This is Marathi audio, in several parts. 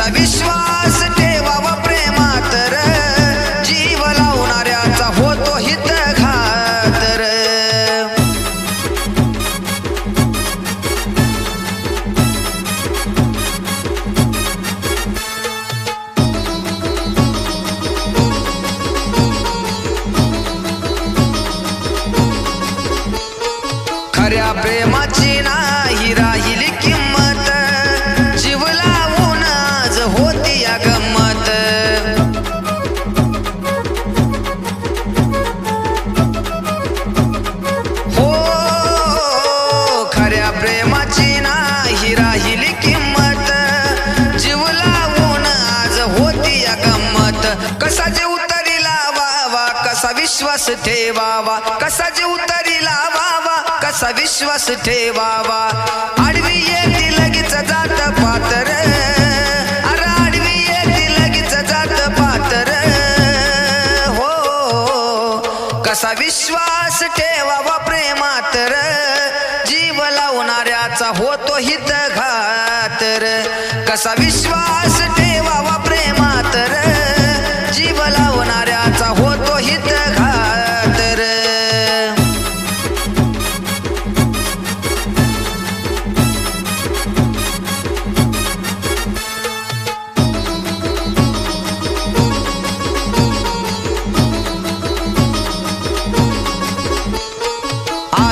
कसा कसा जीव तरी लावावा कसा विश्वास ठेवावा कसा जीव तरी लावावा कसा विश्वास ठेवावा. आडवी येती लगीच जात पातर जात पातर. हो कसा विश्वास ठेवावा प्रेमात जीव लावणाऱ्याचा होतो हित घातर. कसा विश्वास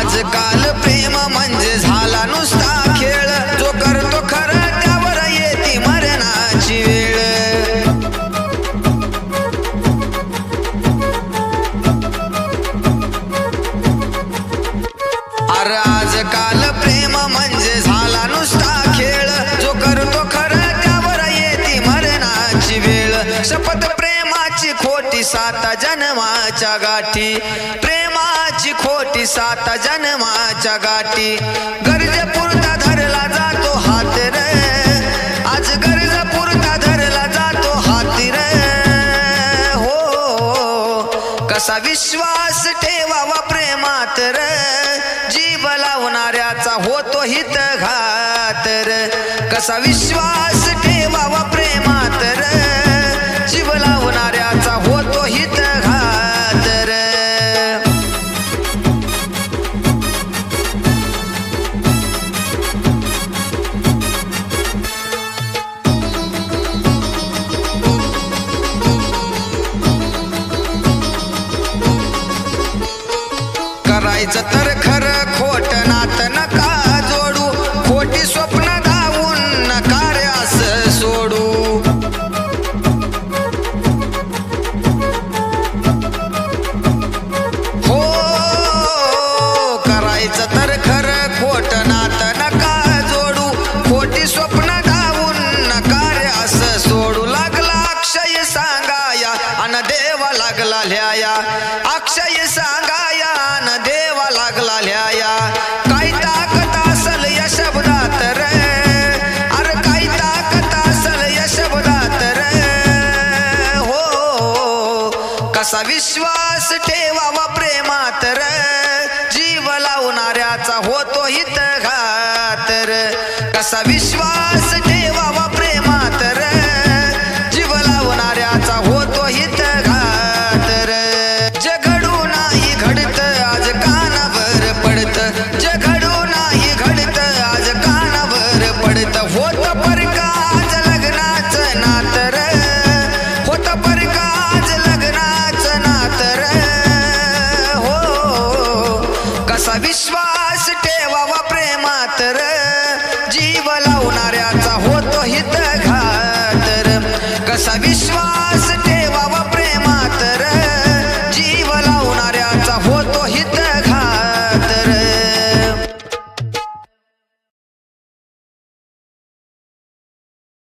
आजकाल प्रेम म्हणजे झाला नुसता खेळ. जो करतो खरं त्यावर येते मरणाची वेळ. अरे आजकाल प्रेम म्हणजे झाला नुसता खेळ. जो करतो खरं त्यावर येते मरणाची वेळ. शपथ प्रेमाची खोटी सात जन्माच्या गाठी. प्रेमाची सात जन्माच्या गाठी गरजेपुरता धरला जातो हात रे. आज गरजेपुरता धरला जातो हाती रे. हो कसा विश्वास ठेवावा प्रेमात रे. जीव लावणाऱ्याचा होतो हित घातर कसा विश्वास जायचं तर खरं लागला ल्याया अक्षय सांगाया न देवा लागला ल्याया काय ताकद असल या शब्दात रे. अरे काय ताकद असल या शब्दात रे. हो कसा विश्वास ठेवावा प्रेमात रे. जीव लावणाऱ्याचा होतो हित घातर कसा विश्वास प्रेमात